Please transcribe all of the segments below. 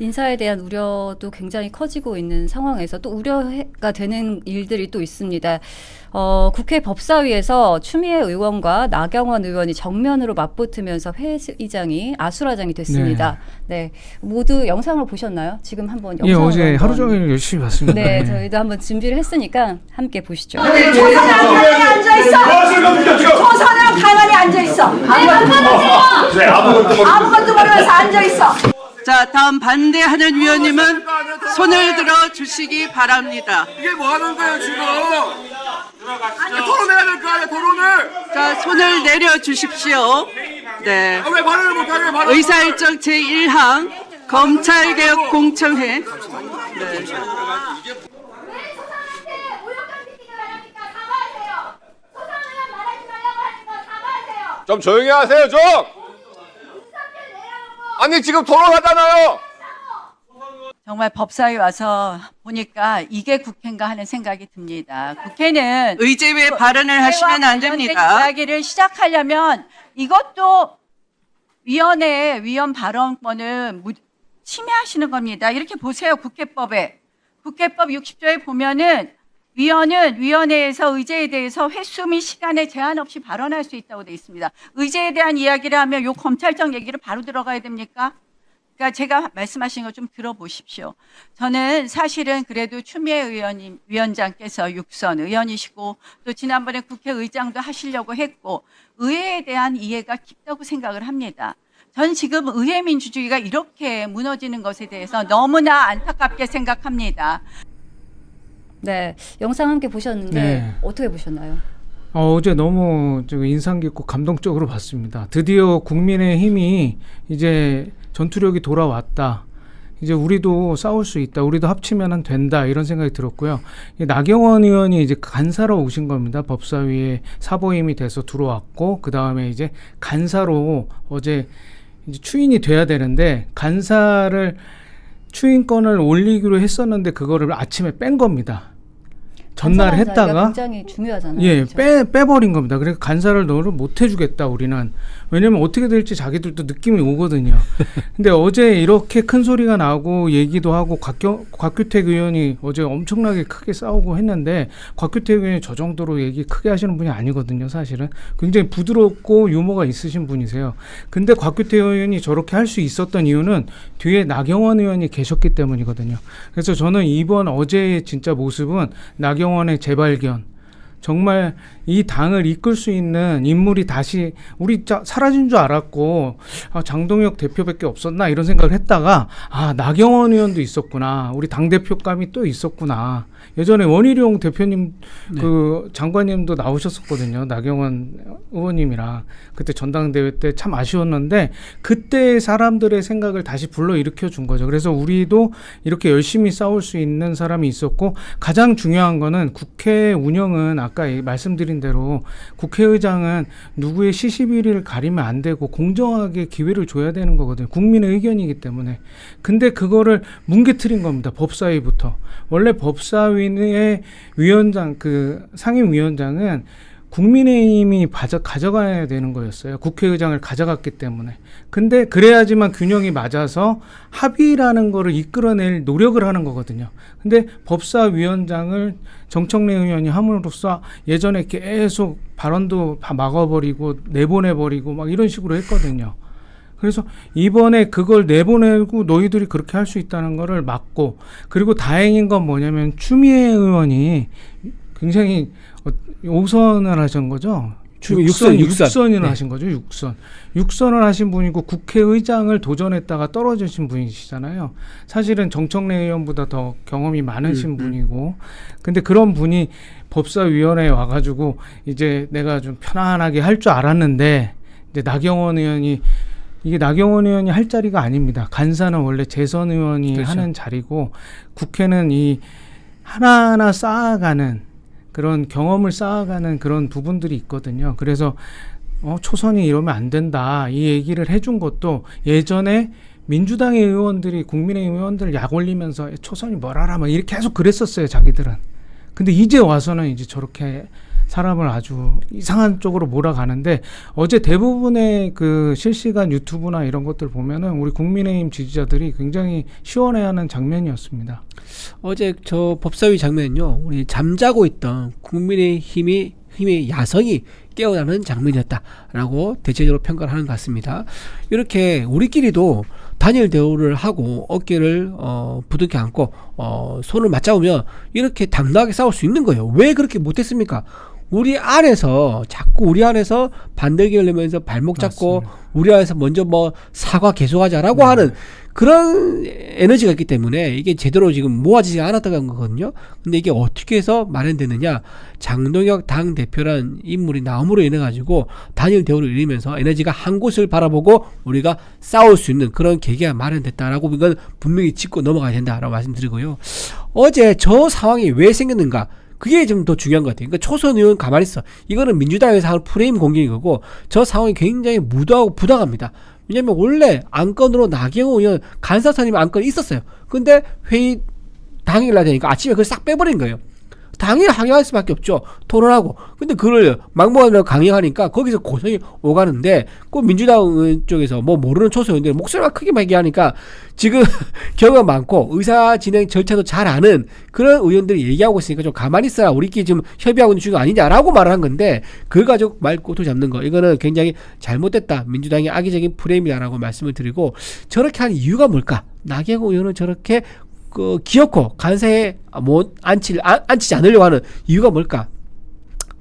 인사에 대한 우려도 굉장히 커지고 있는 상황에서 또 우려가 되는 일들이 또 있습니다. 어, 국회 법사위에서 추미애 의원과 나경원 의원이 정면으로 맞붙으면서 회의장이 아수라장이 됐습니다. 네. 모두 영상을 보셨나요? 지금 한번 예, 영상을 어제 한번- 하루 종일 열심히 봤습니다. 네, 저희도 한번 준비를 했으니까 함께 보시죠. 조선은 가만히 앉아 있어. 조선은 가만히 앉아 있어. 아무것도 네, 아무것도 아무것도 모르면서 앉아 있어. 자, 다음 반대하는 위원님은 손을 들어 주시기 바랍니다. 이게 뭐 하는 거예요 지금? 아니, 토론해야 될 거 아니야 토론을? 자, 손을 내려 주십시오. 네. 아, 왜 발언을 못하게 발언? 의사일정 제1항 검찰개혁 공청회. 네. 좀 조용히 하세요 좀. 아니 지금 토론하잖아요. 정말 법사위 와서 보니까 이게 국회인가 하는 생각이 듭니다. 국회는 의제외 발언을 하시면 안 됩니다. 이야기를 시작하려면 이것도 위원회 위원 발언권을 무- 침해하시는 겁니다. 이렇게 보세요. 국회법에. 국회법 60조에 보면은 위원은 위원회에서 의제에 대해서 횟수 및 시간에 제한 없이 발언할 수 있다고 되어 있습니다. 의제에 대한 이야기를 하면 요 검찰청 얘기를 바로 들어가야 됩니까? 그러니까 제가 말씀하신 거 좀 들어보십시오. 저는 사실은 그래도 추미애 의원님, 위원장께서 육선 의원이시고 또 지난번에 국회의장도 하시려고 했고 의회에 대한 이해가 깊다고 생각을 합니다. 전 지금 의회 민주주의가 이렇게 무너지는 것에 대해서 너무나 안타깝게 생각합니다. 네, 영상 함께 보셨는데 네. 어떻게 보셨나요? 어, 어제 너무 좀 인상 깊고 감동적으로 봤습니다. 드디어 국민의 힘이 이제 전투력이 돌아왔다. 이제 우리도 싸울 수 있다. 우리도 합치면 된다. 이런 생각이 들었고요. 이 나경원 의원이 이제 간사로 오신 겁니다. 법사위에 사보임이 돼서 들어왔고, 그 다음에 이제 간사로 어제 이제 추인이 돼야 되는데, 간사를 추인권을 올리기로 했었는데, 그거를 아침에 뺀 겁니다. 전날 했다가 굉장히 중요하잖아요. 예, 그렇죠? 빼, 빼버린 겁니다. 그래서 간사를 너를 못 해주겠다, 우리는. 왜냐면 어떻게 될지 자기들도 느낌이 오거든요. 근데 어제 이렇게 큰 소리가 나고 얘기도 하고 곽경, 곽규택 의원이 어제 엄청나게 크게 싸우고 했는데 곽규택 의원이 저 정도로 얘기 크게 하시는 분이 아니거든요, 사실은. 굉장히 부드럽고 유머가 있으신 분이세요. 근데 곽규택 의원이 저렇게 할 수 있었던 이유는 뒤에 나경원 의원이 계셨기 때문이거든요. 그래서 저는 이번 어제의 진짜 모습은 나경 원의 재발견, 정말 이 당을 이끌 수 있는 인물이 다시 우리 자, 사라진 줄 알았고 아, 장동혁 대표밖에 없었나 이런 생각을 했다가 아 나경원 의원도 있었구나. 우리 당 대표감이 또 있었구나. 예전에 원희룡 대표님 그 장관님도 나오셨었거든요. 나경원 의원님이랑 그때 전당대회 때 참 아쉬웠는데 그때 사람들의 생각을 다시 불러 일으켜 준 거죠. 그래서 우리도 이렇게 열심히 싸울 수 있는 사람이 있었고 가장 중요한 거는 국회 운영은 아까 예- 말씀드린 대로 국회의장은 누구의 시시비리를 가리면 안 되고 공정하게 기회를 줘야 되는 거거든요. 국민의 의견이기 때문에. 근데 그거를 뭉개트린 겁니다. 법사위부터. 원래 법사위의 위원장 그 상임위원장은 국민의힘이 가져가야 되는 거였어요. 국회의장을 가져갔기 때문에. 근데 그래야지만 균형이 맞아서 합의라는 거를 이끌어낼 노력을 하는 거거든요. 근데 법사위원장을 정청래 의원이 함으로써 예전에 계속 발언도 다 막아버리고 내보내버리고 막 이런 식으로 했거든요. 그래서 이번에 그걸 내보내고 너희들이 그렇게 할 수 있다는 거를 막고 그리고 다행인 건 뭐냐면 추미애 의원이 굉장히 어, 오선을 하신 거죠. 추미애 육선, 육선. 육선을 네. 하신 거죠. 육선. 육선을 하신 분이고 국회의장을 도전했다가 떨어지신 분이시잖아요. 사실은 정청래 의원보다 더 경험이 많으신 음, 음. 분이고 근데 그런 분이 법사위원회에 와가지고 이제 내가 좀 편안하게 할 줄 알았는데 이제 나경원 의원이 이게 나경원 의원이 할 자리가 아닙니다. 간사는 원래 재선 의원이 그렇죠. 하는 자리고 국회는 이 하나하나 쌓아가는 그런 경험을 쌓아가는 그런 부분들이 있거든요. 그래서 어, 초선이 이러면 안 된다. 이 얘기를 해준 것도 예전에 민주당의 의원들이 국민의힘 의원들 약 올리면서 초선이 뭐라라 막 이렇게 계속 그랬었어요. 자기들은. 근데 이제 와서는 이제 저렇게 사람을 아주 이상한 쪽으로 몰아가는데 어제 대부분의 그 실시간 유튜브나 이런 것들 보면은 우리 국민의힘 지지자들이 굉장히 시원해하는 장면이었습니다. 어제 저 법사위 장면은요, 우리 잠자고 있던 국민의 힘이 힘의 야성이 깨어나는 장면이었다라고 대체적으로 평가를 하는 것 같습니다. 이렇게 우리끼리도 단일 대우를 하고 어깨를 어, 부둥켜 안고 어, 손을 맞잡으면 이렇게 당당하게 싸울 수 있는 거예요. 왜 그렇게 못했습니까? 우리 안에서 자꾸 우리 안에서 반대기를 내면서 발목 잡고 우리 안에서 먼저 뭐 사과 계속하자라고 하는 그런 에너지가 있기 때문에 이게 제대로 지금 모아지지 않았다는 거거든요. 근데 이게 어떻게 해서 마련되느냐? 장동혁 당 대표란 인물이 나옴으로 인해 가지고 단일 대우를 이루면서 에너지가 한 곳을 바라보고 우리가 싸울 수 있는 그런 계기가 마련됐다라고 이건 분명히 짚고 넘어가야 된다라고 말씀드리고요. 어제 저 상황이 왜 생겼는가? 그게 좀 더 중요한 것 같아요. 그러니까 초선 의원 가만히 있어. 이거는 민주당에서 하는 프레임 공격인 거고 저 상황이 굉장히 무도하고 부당합니다. 왜냐면 원래 안건으로 나경원 의원 간사선임 안건이 있었어요. 근데 회의 당일날 되니까 아침에 그걸 싹 빼버린 거예요. 당일 항의할 수밖에 없죠. 토론하고. 근데 그걸 막무가내로 강행하니까 거기서 고성이 오가는데 그 민주당 쪽에서 뭐 모르는 초소인들 목소리가 크게 막 얘기하니까 지금 경험 많고 의사 진행 절차도 잘 아는 그런 의원들이 얘기하고 있으니까 좀 가만히 있어라. 우리끼리 지금 협의하고 있는 중이 아니냐라고 말을 한 건데 그걸 가지고 말 꼬투 잡는 거. 이거는 굉장히 잘못됐다. 민주당의 악의적인 프레임이다라고 말씀을 드리고 저렇게 한 이유가 뭘까? 나경원 의원은 저렇게 그 기어코 간세에 못 앉힐 안, 앉히지 않으려고 하는 이유가 뭘까?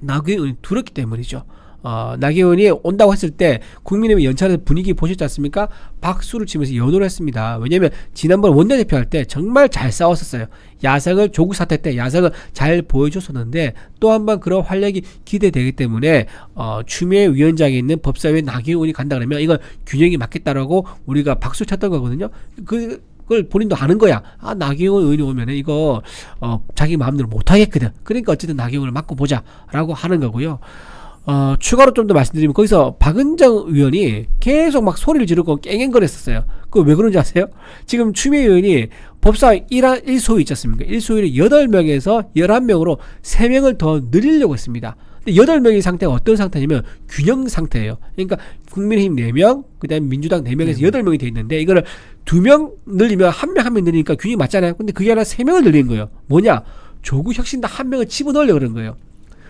나경원이 두렵기 때문이죠. 어, 나경원이 온다고 했을 때 국민의힘 연찬에서 분위기 보셨지 않습니까? 박수를 치면서 연호를 했습니다. 왜냐하면 지난번 원내대표 할 때 정말 잘 싸웠었어요. 야성을 조국 사태 때 야성을 잘 보여줬었는데 또 한 번 그런 활력이 기대되기 때문에 어, 추미애 위원장에 있는 법사위에 나경원이 간다 그러면 이건 균형이 맞겠다라고 우리가 박수 쳤던 거거든요. 그 그걸 본인도 아는 거야. 아, 나경원 의원이 오면은 이거, 어, 자기 마음대로 못 하겠거든. 그러니까 어쨌든 나경원을 맡고 보자. 라고 하는 거고요. 어, 추가로 좀 더 말씀드리면 거기서 박은정 의원이 계속 막 소리를 지르고 깽깽거렸었어요. 그거 왜 그런지 아세요? 지금 추미애 의원이 법사 1화 1소위 있지 않습니까? 1소위를 8명에서 11명으로 3명을 더 늘리려고 했습니다. 근데 8명의 상태가 어떤 상태냐면 균형 상태예요. 그러니까 국민의힘 4명, 그 다음에 민주당 4명에서 8명이 돼 있는데 이거를 2명 늘리면 한명한명 늘리니까 균형이 맞잖아요. 근데 그게 아니라 3명을 늘리는 거예요. 뭐냐? 조국 혁신당 한 명을 집어넣으려고 그러는 거예요.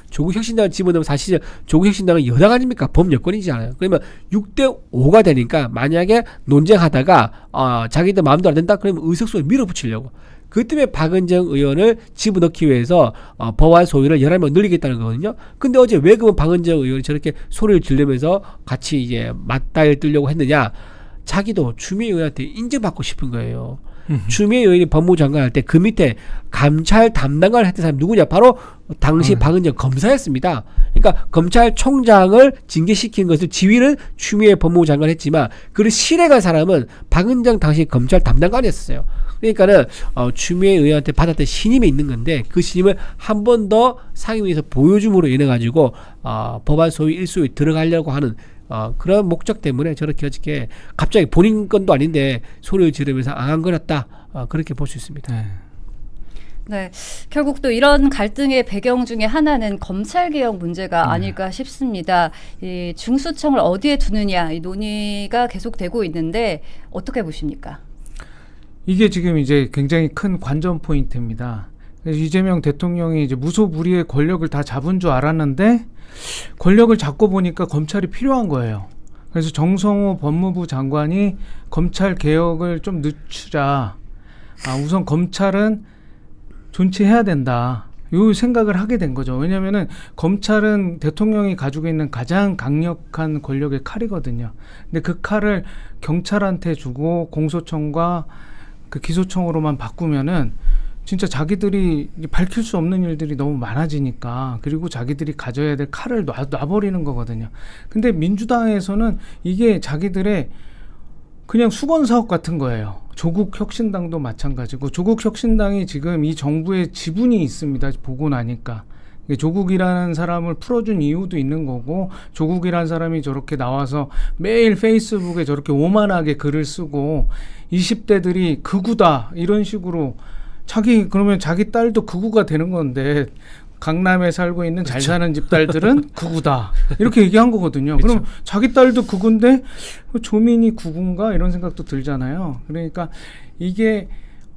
조국 혁신당을 집어넣으면 사실 조국 혁신당은 여당 아닙니까? 범 여권이잖아요. 그러면 6대 5가 되니까 만약에 논쟁하다가 어, 자기들 마음대로 안 된다 그러면 의석수를 밀어붙이려고. 그 때문에 박은정 의원을 집어넣기 위해서 어, 법안 소위를 11명 늘리겠다는 거거든요. 근데 어제 왜 그러면 박은정 의원이 저렇게 소리를 지르면서 같이 이제 맞다일 뜨려고 했느냐? 자기도 추미애 의원한테 인정받고 싶은 거예요. 추미애 의원이 법무부 장관 할 때 그 밑에 감찰 담당관을 했던 사람이 누구냐? 바로 당시 박은정 검사였습니다. 그러니까 검찰총장을 징계시킨 것을 지휘는 추미애 법무부 장관 했지만 그를 실행한 사람은 박은정 당시 검찰 담당관이었어요. 그러니까는 어, 추미애 의원한테 받았던 신임이 있는 건데 그 신임을 한 번 더 상임위에서 보여줌으로 인해 가지고 어, 법안 소위 일소위 들어가려고 하는 어, 그런 목적 때문에 저렇게 어저께 갑자기 본인 건도 아닌데 소리를 지르면서 앙앙거렸다 어, 그렇게 볼 수 있습니다. 네. 네, 결국 또 이런 갈등의 배경 중에 하나는 검찰 개혁 네. 문제가 아닐까 싶습니다. 이 중수청을 어디에 두느냐 이 논의가 계속되고 있는데 어떻게 보십니까? 이게 지금 이제 굉장히 큰 관전 포인트입니다. 이재명 대통령이 이제 무소불위의 권력을 다 잡은 줄 알았는데 권력을 잡고 보니까 검찰이 필요한 거예요. 그래서 정성호 법무부 장관이 검찰 개혁을 좀 늦추자. 아, 우선 검찰은 존치해야 된다. 요 생각을 하게 된 거죠. 왜냐면은 검찰은 대통령이 가지고 있는 가장 강력한 권력의 칼이거든요. 근데 그 칼을 경찰한테 주고 공소청과 그 기소청으로만 바꾸면은 진짜 자기들이 밝힐 수 없는 일들이 너무 많아지니까 그리고 자기들이 가져야 될 칼을 놔, 놔버리는 거거든요. 근데 민주당에서는 이게 자기들의 그냥 수건 사업 같은 거예요. 조국 혁신당도 마찬가지고 조국 혁신당이 지금 이 정부의 지분이 있습니다. 보고 나니까. 조국이라는 사람을 풀어준 이유도 있는 거고 조국이라는 사람이 저렇게 나와서 매일 페이스북에 저렇게 오만하게 글을 쓰고 20대들이 극우다 이런 식으로 자기 그러면 자기 딸도 극우가 되는 건데 강남에 살고 있는 잘 사는 집 딸들은 구구다 이렇게 얘기한 거거든요. 그럼 자기 딸도 구구인데 조민이 구구인가 이런 생각도 들잖아요. 그러니까 이게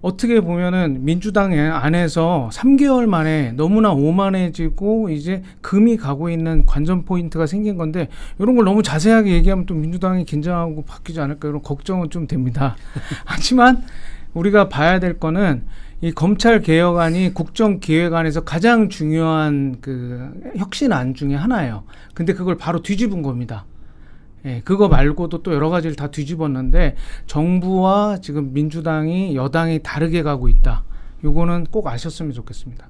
어떻게 보면은 민주당 안에서 3개월 만에 너무나 오만해지고 이제 금이 가고 있는 관전 포인트가 생긴 건데 이런 걸 너무 자세하게 얘기하면 또 민주당이 긴장하고 바뀌지 않을까 이런 걱정은 좀 됩니다. 하지만 우리가 봐야 될 거는 이 검찰 개혁안이 국정 기획안에서 가장 중요한 그 혁신안 중에 하나예요. 근데 그걸 바로 뒤집은 겁니다. 예, 그거 말고도 또 여러 가지를 다 뒤집었는데 정부와 지금 민주당이 여당이 다르게 가고 있다. 요거는 꼭 아셨으면 좋겠습니다.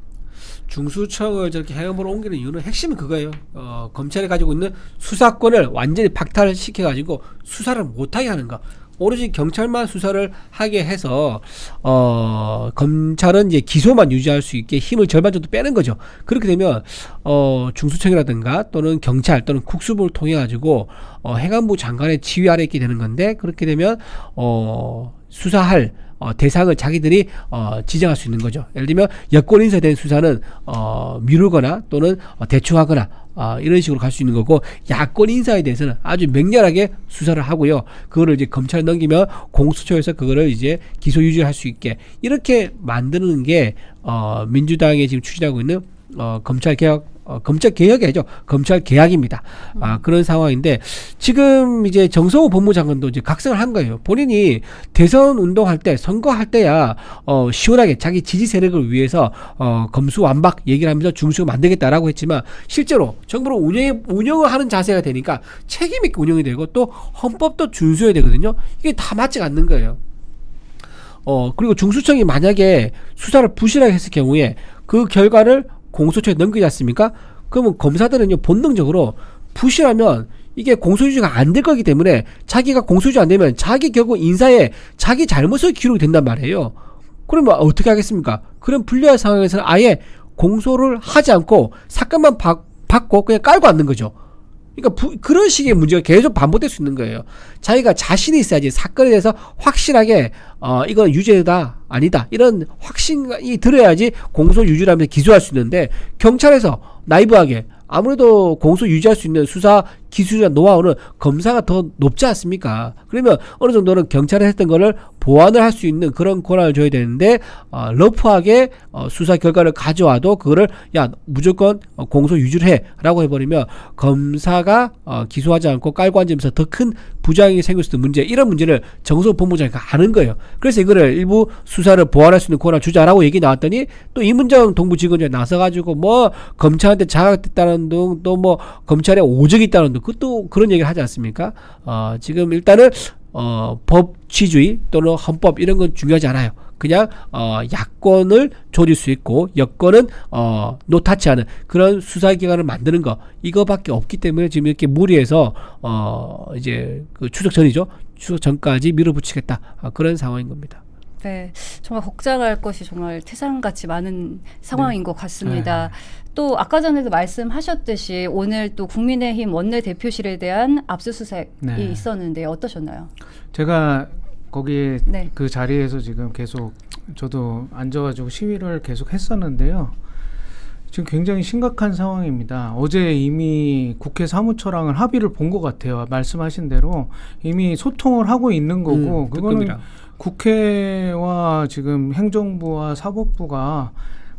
중수청을 저렇게 해음으로 옮기는 이유는 핵심은 그거예요. 어, 검찰이 가지고 있는 수사권을 완전히 박탈시켜 가지고 수사를 못하게 하는 거. 오로지 경찰만 수사를 하게 해서 어 검찰은 이제 기소만 유지할 수 있게 힘을 절반 정도 빼는 거죠. 그렇게 되면 어 중수청이라든가 또는 경찰 또는 국수부를 통해 가지고 어 행안부 장관의 지휘 아래 있게 되는 건데 그렇게 되면 어 수사할 어, 대상을 자기들이 어, 지정할 수 있는 거죠. 예를 들면 여권 인사된 수사는 어, 미루거나 또는 어, 대충하거나 어, 이런 식으로 갈 수 있는 거고 야권 인사에 대해서는 아주 맹렬하게 수사를 하고요. 그거를 이제 검찰 넘기면 공수처에서 그거를 이제 기소 유지할 수 있게 이렇게 만드는 게 어, 민주당이 지금 추진하고 있는 어, 검찰 개혁 어, 검찰 개혁이죠. 검찰 개혁입니다. 아, 그런 상황인데 지금 이제 정성호 법무장관도 이제 각성을 한 거예요. 본인이 대선 운동할 때 선거할 때야 어, 시원하게 자기 지지 세력을 위해서 어, 검수 완박 얘기를 하면서 중수를 만들겠다라고 했지만 실제로 정부를 운영해 운영을 하는 자세가 되니까 책임 있게 운영이 되고 또 헌법도 준수해야 되거든요. 이게 다 맞지 않는 거예요. 어, 그리고 중수청이 만약에 수사를 부실하게 했을 경우에 그 결과를 공소처에 넘기지 않습니까? 그러면 검사들은요, 본능적으로 부실하면 이게 공소유지가 안 될 거기 때문에 자기가 공소유지 안 되면 자기 결국 인사에 자기 잘못을 기록이 된단 말이에요. 그러면 어떻게 하겠습니까? 그런 불리한 상황에서는 아예 공소를 하지 않고 사건만 받, 받고 그냥 깔고 앉는 거죠. 그러니까 부- 그런 식의 문제가 계속 반복될 수 있는 거예요. 자기가 자신이 있어야지 사건에 대해서 확실하게 어 이건 유죄다 아니다 이런 확신이 들어야지 공소 유지를 하면서 기소할 수 있는데 경찰에서 나이브하게 아무래도 공소 유지할 수 있는 수사 기술이나 노하우는 검사가 더 높지 않습니까? 그러면 어느 정도는 경찰에 했던 거를 보완을 할 수 있는 그런 권한을 줘야 되는데 어, 러프하게 어, 수사 결과를 가져와도 그거를 야 무조건 어, 공소 유지를 해라고 해버리면 검사가 어, 기소하지 않고 깔고 앉으면서 더 큰 부작용이 생길 수 있는 문제 이런 문제를 정소 본부장이 아는 거예요. 그래서 이거를 일부 수사를 보완할 수 있는 권한을 주자라고 얘기 나왔더니 또 이문정 동부지검장이 나서가지고 뭐 검찰한테 자각됐다는 등또뭐 검찰에 오적이 있다는 등 그것도 그런 얘기를 하지 않습니까? 어, 지금 일단은 어, 법치주의 또는 헌법 이런 건 중요하지 않아요. 그냥 어, 야권을 조릴 수 있고 여권은 어, 노타치 하는 그런 수사기관을 만드는 거 이거밖에 없기 때문에 지금 이렇게 무리해서 어, 이제 그 추석 전이죠. 추석 전까지 밀어붙이겠다 아, 그런 상황인 겁니다. 네, 정말 걱정할 것이 정말 태산같이 많은 상황인 것 같습니다. 또 아까 전에도 말씀하셨듯이 오늘 또 국민의힘 원내 대표실에 대한 압수수색이 네. 있었는데 어떠셨나요? 제가 거기에 네. 그 자리에서 지금 계속 저도 앉아가지고 시위를 계속 했었는데요. 지금 굉장히 심각한 상황입니다. 어제 이미 국회 사무처랑을 합의를 본 것 같아요. 말씀하신 대로 이미 소통을 하고 있는 거고 음, 그거는 뜨끔이라. 국회와 지금 행정부와 사법부가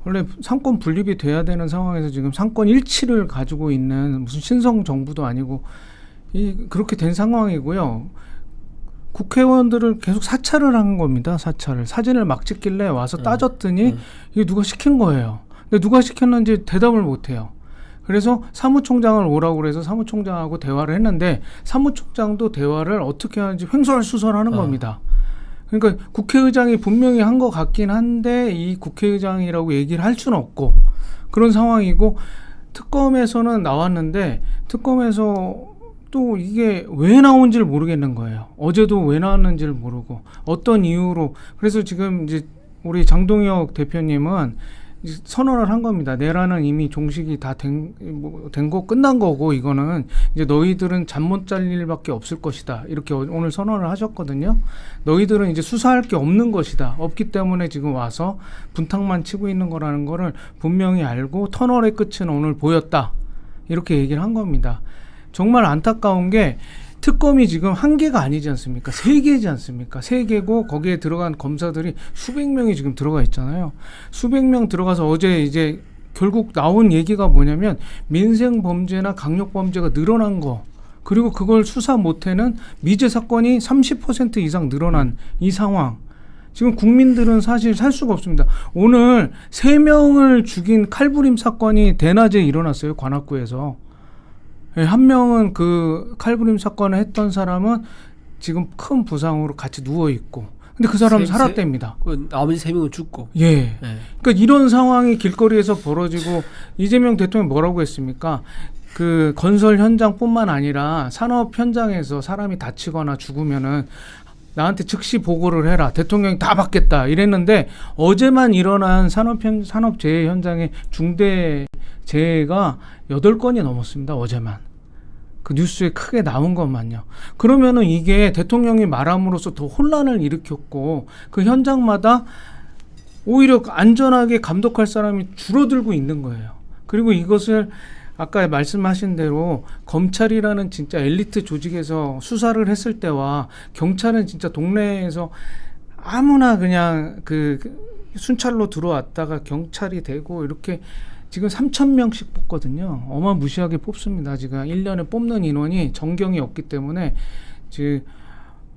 원래 상권 분립이 돼야 되는 상황에서 지금 상권 일치를 가지고 있는 무슨 신성 정부도 아니고 이 그렇게 된 상황이고요. 국회의원들을 계속 사찰을 한 겁니다. 사찰을 사진을 막 찍길래 와서 따졌더니 이게 누가 시킨 거예요. 근데 누가 시켰는지 대답을 못 해요. 그래서 사무총장을 오라고 그래서 사무총장하고 대화를 했는데 사무총장도 대화를 어떻게 하는지 횡설수설하는 어. 겁니다. 그러니까 국회의장이 분명히 한 것 같긴 한데 이 국회의장이라고 얘기를 할 수는 없고 그런 상황이고 특검에서는 나왔는데 특검에서 또 이게 왜 나온지를 모르겠는 거예요. 어제도 왜 나왔는지를 모르고 어떤 이유로 그래서 지금 이제 우리 장동혁 대표님은 선언을 한 겁니다. 내란은 이미 종식이 다된거 끝난 거고 이거는 이제 너희들은 잠 못 잘 일밖에 없을 것이다. 이렇게 오- 오늘 선언을 하셨거든요. 너희들은 이제 수사할 게 없는 것이다. 없기 때문에 지금 와서 분탕만 치고 있는 거라는 거를 분명히 알고 터널의 끝은 오늘 보였다. 이렇게 얘기를 한 겁니다. 정말 안타까운 게 특검이 지금 한 개가 아니지 않습니까? 세 개지 않습니까? 세 개고 거기에 들어간 검사들이 수백 명이 지금 들어가 있잖아요. 수백 명 들어가서 어제 이제 결국 나온 얘기가 뭐냐면 민생 범죄나 강력 범죄가 늘어난 거. 그리고 그걸 수사 못해는 미제 사건이 30% 이상 늘어난 이 상황. 지금 국민들은 사실 살 수가 없습니다. 오늘 세 명을 죽인 칼부림 사건이 대낮에 일어났어요. 관악구에서. 예, 한 명은 그 칼부림 사건을 했던 사람은 지금 큰 부상으로 같이 누워 있고. 근데 그 사람은 세- 세- 살았답니다. 그 나머지 세 명은 죽고. 예. 예. 그러니까 이런 상황이 길거리에서 벌어지고 이재명 대통령이 뭐라고 했습니까? 그 건설 현장뿐만 아니라 산업 현장에서 사람이 다치거나 죽으면은 나한테 즉시 보고를 해라. 대통령이 다 받겠다. 이랬는데 어제만 일어난 산업 현, 산업 재해 현장의 중대 재해가 여덟 건이 넘었습니다. 어제만. 그 뉴스에 크게 나온 것만요. 그러면은 이게 대통령이 말함으로써 더 혼란을 일으켰고 그 현장마다 오히려 안전하게 감독할 사람이 줄어들고 있는 거예요. 그리고 이것을 아까 말씀하신 대로 검찰이라는 진짜 엘리트 조직에서 수사를 했을 때와 경찰은 진짜 동네에서 아무나 그냥 그 순찰로 들어왔다가 경찰이 되고 이렇게 지금 3천 명씩 뽑거든요. 어마무시하게 뽑습니다. 지금 1년에 뽑는 인원이 정경이 없기 때문에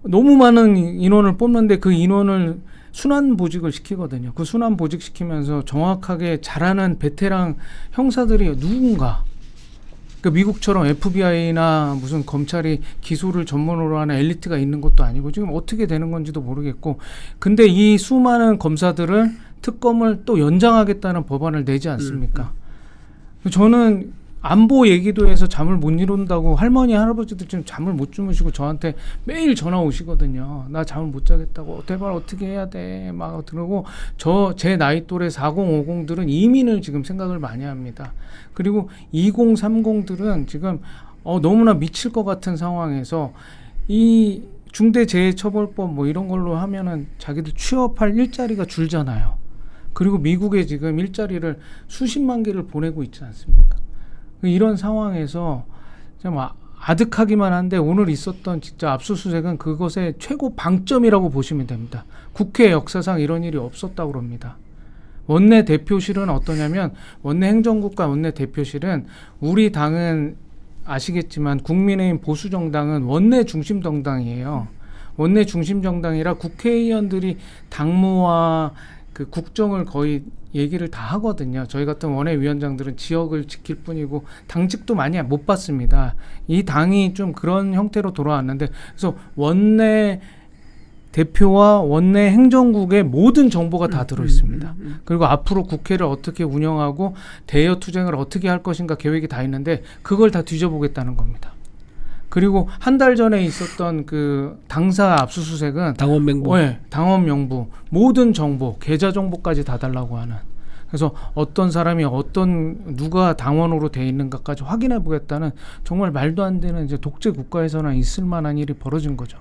너무 많은 인원을 뽑는데 그 인원을 순환 보직을 시키거든요. 그 순환 보직 시키면서 정확하게 잘하는 베테랑 형사들이 누군가 그 미국처럼 FBI나 무슨 검찰이 기소를 전문으로 하는 엘리트가 있는 것도 아니고 지금 어떻게 되는 건지도 모르겠고 근데 이 수많은 검사들을 특검을 또 연장하겠다는 법안을 내지 않습니까? 저는 안보 얘기도 해서 잠을 못 이룬다고 할머니 할아버지들 지금 잠을 못 주무시고 저한테 매일 전화 오시거든요. 나 잠을 못 자겠다고 대발 어떻게 해야 돼? 막 들고 저 제 나이 또래 4050들은 이민을 지금 생각을 많이 합니다. 그리고 2030들은 지금 어 너무나 미칠 것 같은 상황에서 이 중대재해처벌법 뭐 이런 걸로 하면은 자기들 취업할 일자리가 줄잖아요. 그리고 미국에 지금 일자리를 수십만 개를 보내고 있지 않습니까? 이런 상황에서 좀 아- 아득하기만 한데 오늘 있었던 진짜 압수수색은 그것의 최고 방점이라고 보시면 됩니다. 국회 역사상 이런 일이 없었다고 그럽니다. 원내 대표실은 어떠냐면 원내 행정국과 원내 대표실은 우리 당은 아시겠지만 국민의힘 보수 정당은 원내 중심 정당이에요. 원내 중심 정당이라 국회의원들이 당무와 그 국정을 거의 얘기를 다 하거든요. 저희 같은 원외위원장들은 지역을 지킬 뿐이고 당직도 많이 못 받습니다. 이 당이 좀 그런 형태로 돌아왔는데 그래서 원내 대표와 원내 행정국의 모든 정보가 다 들어 있습니다. 그리고 앞으로 국회를 어떻게 운영하고 대여 투쟁을 어떻게 할 것인가 계획이 다 있는데 그걸 다 뒤져보겠다는 겁니다. 그리고 한 달 전에 있었던 그 당사 압수수색은 당원 맹보. 네, 당원 명부 모든 정보 계좌 정보까지 다 달라고 하는 그래서 어떤 사람이 어떤 누가 당원으로 돼 있는가까지 확인해 보겠다는 정말 말도 안 되는 이제 독재 국가에서나 있을 만한 일이 벌어진 거죠.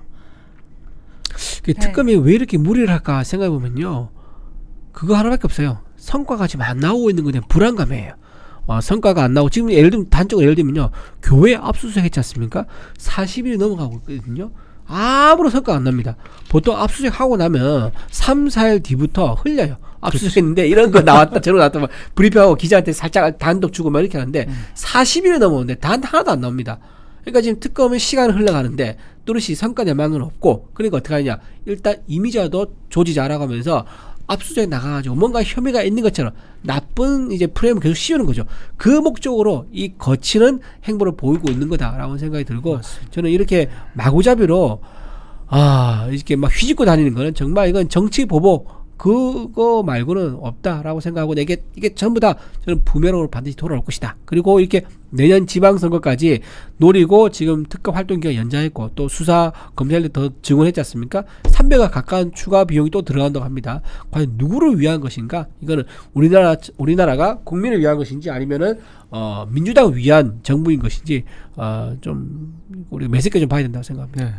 그 특검이 왜 이렇게 무리를 할까 생각해 보면요. 그거 하나밖에 없어요. 성과가 지금 안 나오고 있는 거에 불안감이에요. 어, 성과가 안 나오고 지금 예를 들면 단적으로 예를 들면요. 교회 압수수색 했지 않습니까? 40일이 넘어가고 있거든요. 아무런 성과가 안 납니다. 보통 압수수색 하고 나면 3, 4일 뒤부터 흘려요. 압수수색 했는데 이런 거 나왔다 저런 거 나왔다 막 브리핑하고 기자한테 살짝 단독 주고 막 이렇게 하는데 40일이 넘었는데 단 하나도 안 나옵니다. 그러니까 지금 특검은 시간을 흘러가는데 또렷이 성과 내망은 없고 그러니까 어떻게 하냐 일단 이미자도 조지자 알아가면서 압수수색 나가가지고 뭔가 혐의가 있는 것처럼 나쁜 이제 프레임을 계속 씌우는 거죠. 그 목적으로 이 거치는 행보를 보이고 있는 거다라고 생각이 들고 저는 이렇게 마구잡이로 아 이렇게 막 휘짓고 다니는 거는 정말 이건 정치 보복 그거 말고는 없다라고 생각하고 이게 이게 전부 다 저는 부메랑으로 반드시 돌아올 것이다. 그리고 이렇게 내년 지방선거까지 노리고 지금 특검 활동 기간 연장했고 또 수사 검찰도 더 증원했지 않습니까? 300억 가까운 추가 비용이 또 들어간다고 합니다. 과연 누구를 위한 것인가? 이거는 우리나라 우리나라가 국민을 위한 것인지 아니면은 어 민주당 을 위한 정부인 것인지 어 좀 우리 매색게 좀 봐야 된다고 생각합니다. 네.